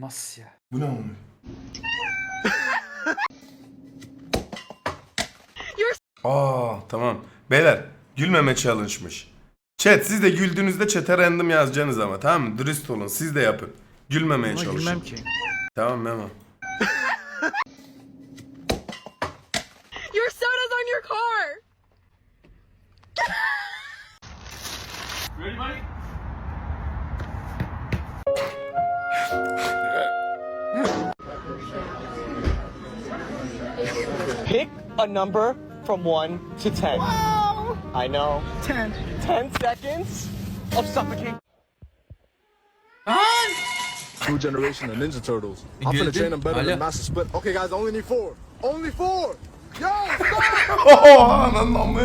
Nasıl ya? Bu ne oğlum? Aa tamam. Beyler gülmeme challenge'mış. Chat siz de güldüğünüzde chat'e random yazacaksınız ama tamam mı? Dürüst olun siz de yapın. Gülmemeye Ama çalışın. gülmem ki. Tamam Memo. Pick a number from 1 to 10. I know. 10. 10 seconds of suffocating. New generation of Ninja Turtles. I'm gonna train them better Alo. than Master Split. Okay, guys, I only need four. Only four. Yo, stop! Oho ananın amı.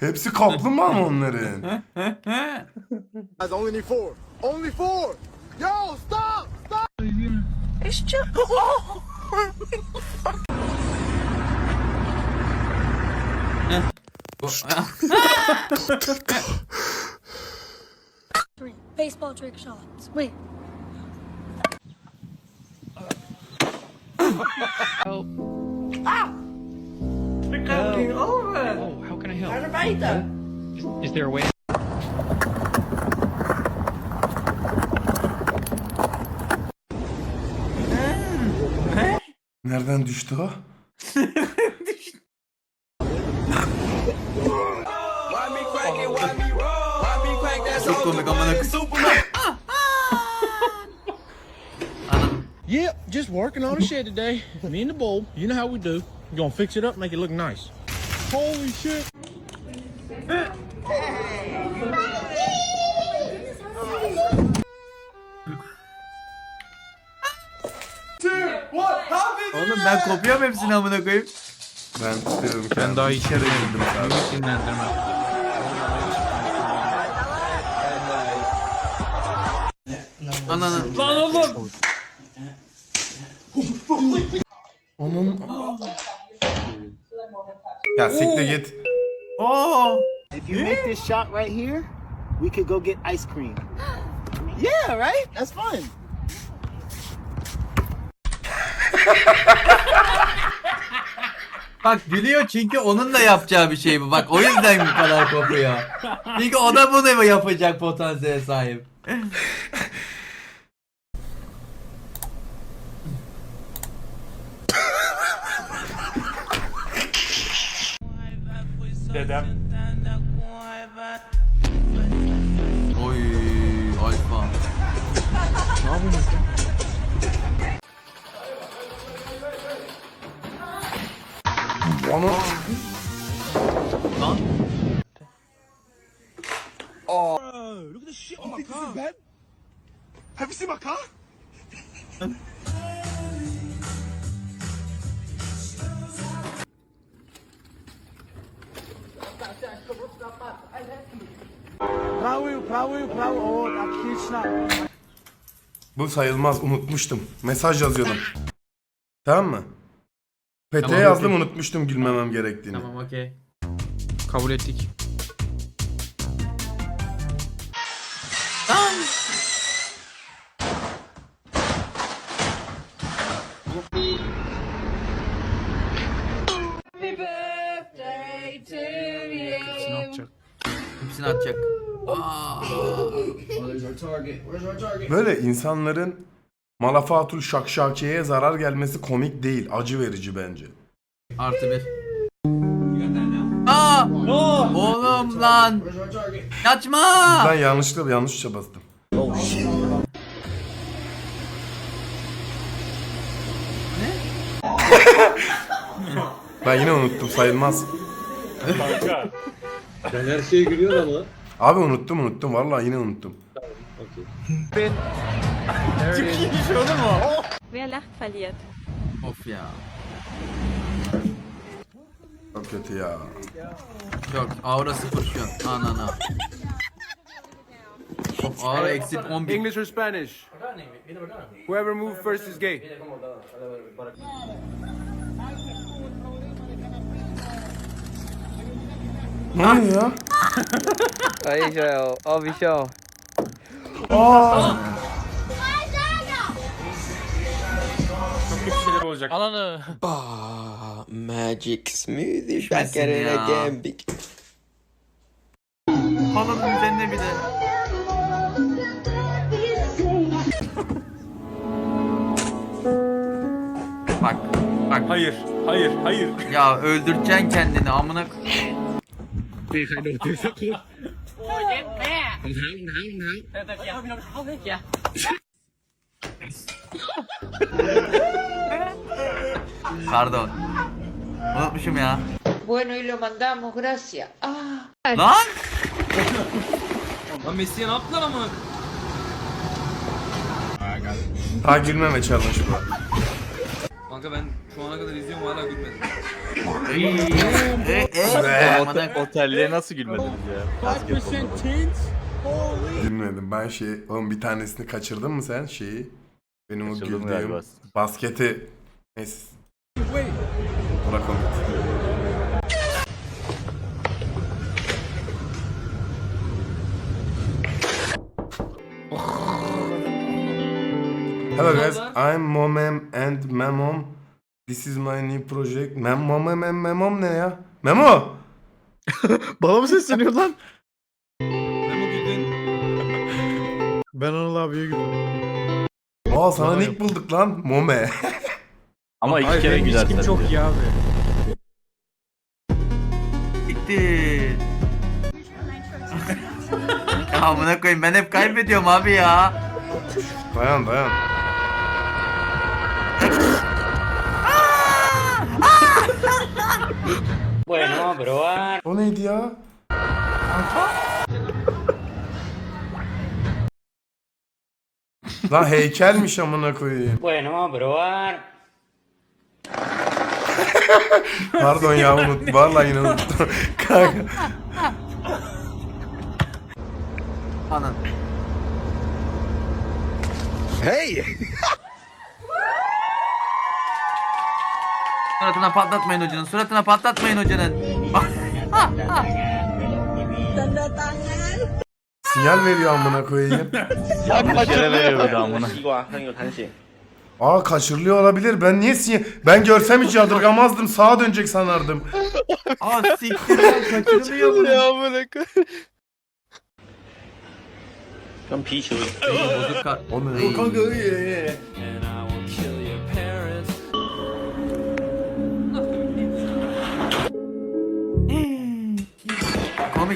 Hepsi kaplumbağa mı onların? guys, I only need four. Only four. Yo, stop! Stop! Oh! Three baseball trick shots. Wait. Oh, how can I help? Is, is there a way? Nereden düştü o? Çok komik amına Yep, just working on a shed today. Me and the bull. You know how we do. You gonna fix it up, make it look nice. Holy shit. Oğlum ben kopuyorum hepsini amına koyayım. Ben tutuyorum Ben daha iki kere güldüm Ananı. Lan oğlum. Onun... Ya siktir git. Oo. If you make this shot right here, we could go get ice cream. Yeah, right? That's fun. Bak gülüyor çünkü onun da yapacağı bir şey bu. Bak o yüzden bu kadar kopuyor. Çünkü o da bunu yapacak potansiyele sahip. Dedem. Prawy, prawy, prawy. O. Bu sayılmaz unutmuştum. Mesaj yazıyordum. Tamam mı? PT Tamam, yazdım okey. unutmuştum gülmemem gerektiğini. Tamam okey. Kabul ettik. Happy Hepsini atacak. Aa. Böyle insanların Malafatul Şakşakiye'ye zarar gelmesi komik değil, acı verici bence. Artı bir. Aa! Oğlum lan! Kaçma! Ben yanlışlıkla yanlışça bastım. ben yine unuttum sayılmaz. Ben her şeye gülüyorum ama. Abi unuttum unuttum vallahi yine unuttum. Wer lacht, verliert. Of ya. Çok kötü ya. Yok aura sıfır şu an. Anana. Of aura exit 11. English or Spanish? Whoever moved first is gay. Ne oluyor ya? Aí, Joel. Ó, bichão. Aa! olacak. Alanı. magic smoothie it ya. again, Halının üzerine bir de. Bak. Bak. Hayır, hayır, hayır. Ya öldüreceksin kendini amına. k- ตีใครโดนตีสักคน Pardon. Unutmuşum ya. Bueno, y lo mandamos, gracias. Ah. Lan! Lan Messi'ye ne yaptılar ama? Ha gülmeme challenge bu. Kanka ben şu ana kadar izliyorum hala gülmedim. E, e, Otelliğe nasıl gülmediniz ya? 5% chance? Gülmedim. Ben şey, oğlum bir tanesini kaçırdın mı sen şeyi? Benim o Kaçırdım güldüğüm galiba. basketi. Neyse. Bırak onu. Hello guys, I'm Momem and Memom. This is my new project. Mem Momem and Memom ne ya? Memo! Bana mı sesleniyor lan? Memo güldün. Ben Anıl abiye güldüm. Aa sana nick bulduk lan. Mome. Ama iki kere benim gülersen. ilişkim çok iyi abi. Bitti. ya amına koyayım ben hep kaybediyorum abi ya. dayan dayan. Bueno, probar. O neydi ya? Lan heykelmiş amına koyayım. Bueno, probar. Pardon ya unut. Vallahi yine unuttum. Kanka. Anan. Hey! Suratına patlatmayın hocanın. Suratına patlatmayın hocanın. Sinyal veriyor amına koyayım. Bir kere veriyor bir de amına. 西瓜很有弹性。 Aa kaçırılıyor olabilir. Ben niye sinyal... Ben görsem hiç yadırgamazdım. Sağa dönecek sanardım. Aa siktir lan kaçırmıyor bunu. amına koy. 跟皮球一样。 Bozuk ka- O ne? Ay. Kanka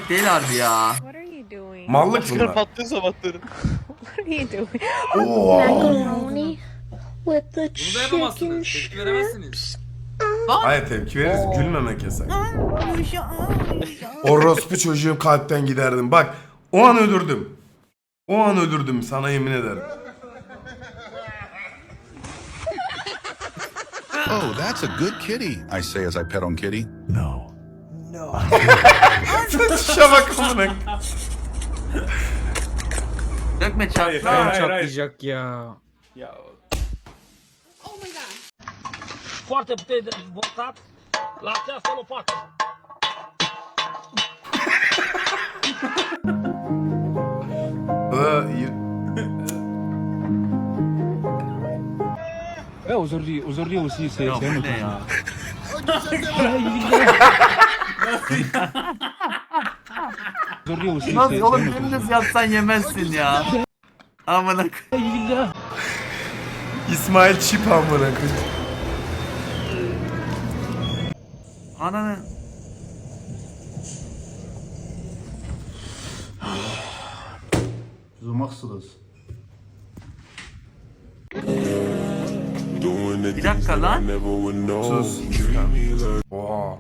Komik değil harbi ya. What are you doing? Mallık bunlar. patlıyor sabahları. What are you doing? Macaroni with the Bunu da yapamazsınız. Tepki veremezsiniz. Hayır tepki veririz. Gülmemek yasak. Orospu çocuğum kalpten giderdim. Bak o an ölürdüm. O an ölürdüm sana yemin ederim. Oh, that's a good kitty, I say as I pet on Kitty. Şişe bak amına. Dökme çarp. Hayır, çatlayacak ya. Ya Foarte putere de votat. La această lopată. Aa, iyi. Eh, aujourd'hui, aujourd'hui aussi, c'est Ya c'est un bu autre ne ya? Aujourd'hui aussi, Nasıl c'est oğlum autre dümdüz yatsan yemezsin ya. Amına koyayım. İsmail Çip amına koyayım. Ananı. Du machst du das? Bir dakika lan. Sus. Oha.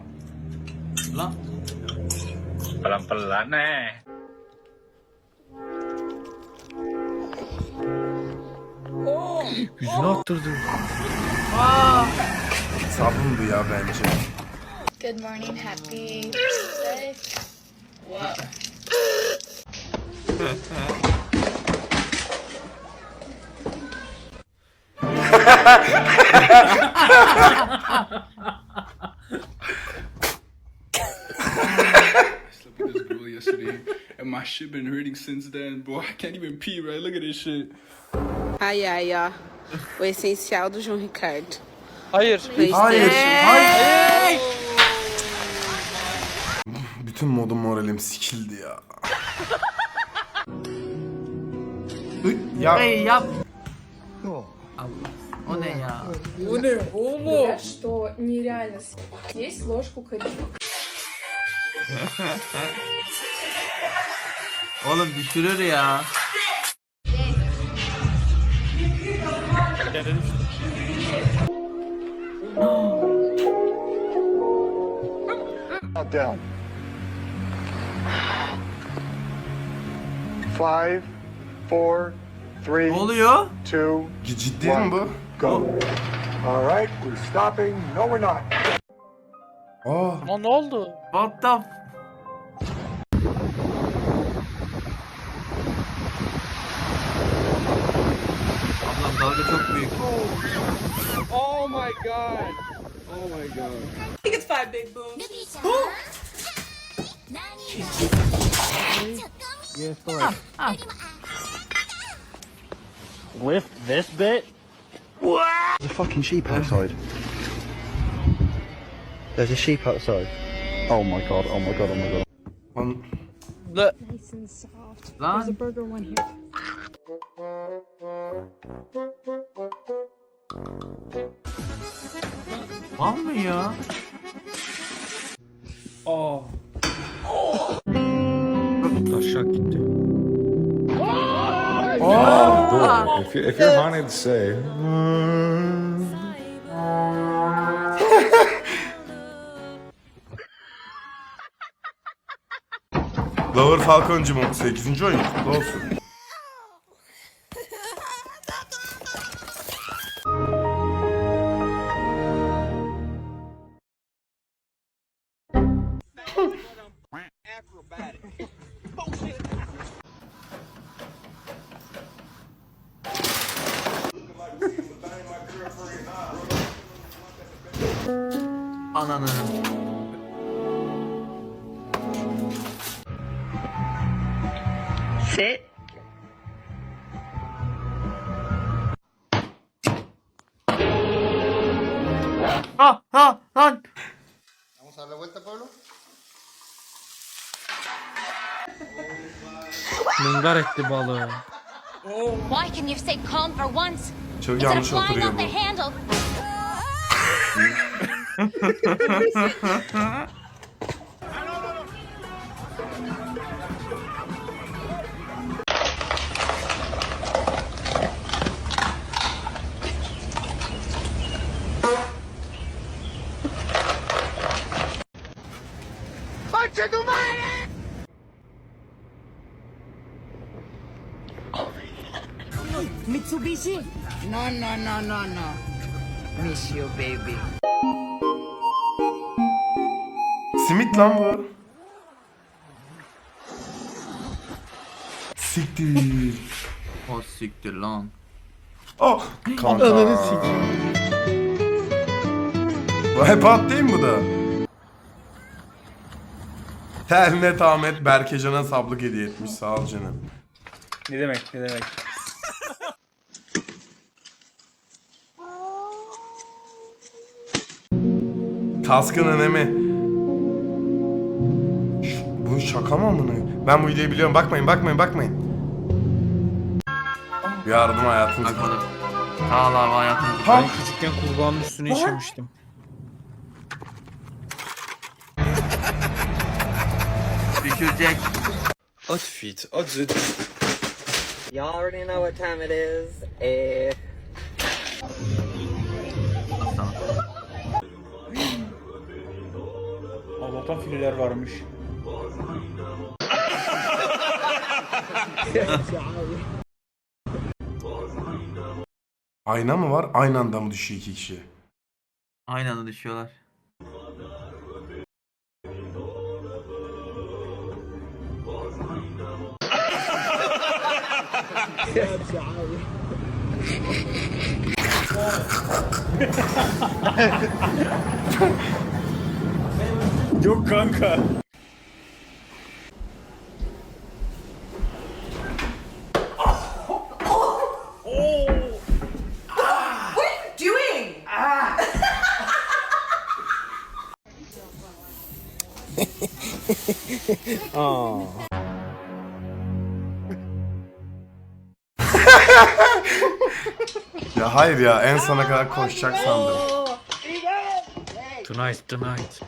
pelan-pelan eh. Oh, Yüzüne attırdı. Aa. Good morning, happy birthday. and my shit been hurting since then, bro. I can't even pee, right? Look at this shit. Ai, ai, ó. O essencial do João Ricardo. Hayır. Hayır. Hayır. Bütün modum moralim sikildi ya. Ü- ya Hey yap. Allah. O ne ya? Что нереально. Есть ложку корицы. Oğlum düşürür ya. Down. Five, four, three, Ne oluyor? two, ciddi mi bu? go. All right, we're stopping. No, we're not. Aa, Ama ne oldu? What the dalga çok büyük. Oh my god. Oh my god. Lift this bit? There's a fucking sheep outside. There's a sheep outside. Oh my god, oh my god, oh my god. lan Nice and soft. Lan. There's a burger one here. Var mı ya? Taşak gitti. If, you, if you're honey to say. Lower Falcon'cu mu? 8. oyun. Kutlu olsun. Ananı. Sit. Ha ha lan. Mıngar etti balığı. Why can you stay calm for once? Çok yanlış oturuyor bu. handle. Mitsubishi? No, no, no, no, no. Miss you, baby. Simit lan bu. Siktir. O siktir lan. Oh. Kanka. Ananı sikeyim. Bu hep at değil mi bu da? Ternet Ahmet Berkecan'a sablık hediye etmiş. Sağ ol canım. Ne demek ne demek? Kaskın önemi. Şaka mı amına? Ben bu videoyu biliyorum. Bakmayın, bakmayın, bakmayın. Yardım hayatınız. Bakmadım. Sağ ol abi hayatım. Ha? Ben küçükken kurbanın üstüne işemiştim. Düşürecek. At feet, at zit. You already know what time it is. Eh. Allah'tan fileler varmış. Ayna mı var? Aynı anda mı düşüyor iki kişi? Aynı anda düşüyorlar. Yok kanka. Ya hayır ya en sona kadar koşacak sandım. Tonight, tonight.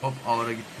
Hop avara gitti.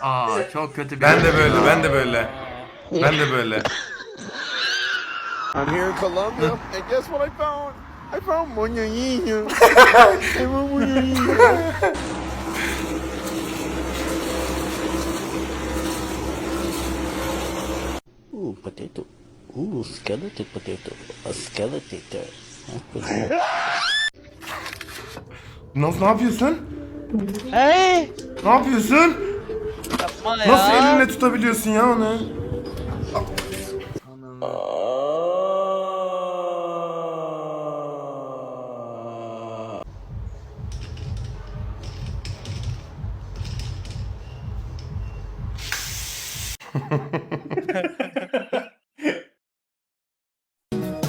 Aa çok kötü bir Ben de böyle, ben de böyle. Ben de böyle. I'm here in Colombia, and guess what I found? I found moñoñinho. I found moñoñinho. Ooh, potato. Ooh, skeleton potato. A skeleton. Naz ne yapıyorsun? Hey! Ne yapıyorsun? Nasıl elinle tutabiliyorsun ya onu?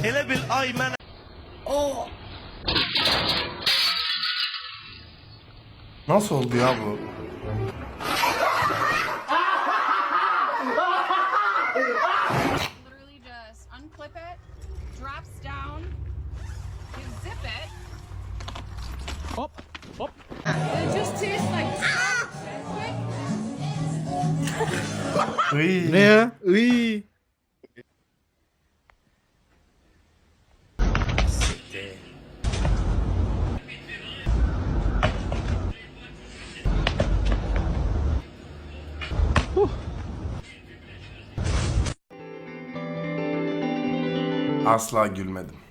Hele bil aymen. Nasıl oldu ya bu? Drops down, you zip it. Hop, hop. It just tastes like. Iy. Ne ya? Asla gülmedim.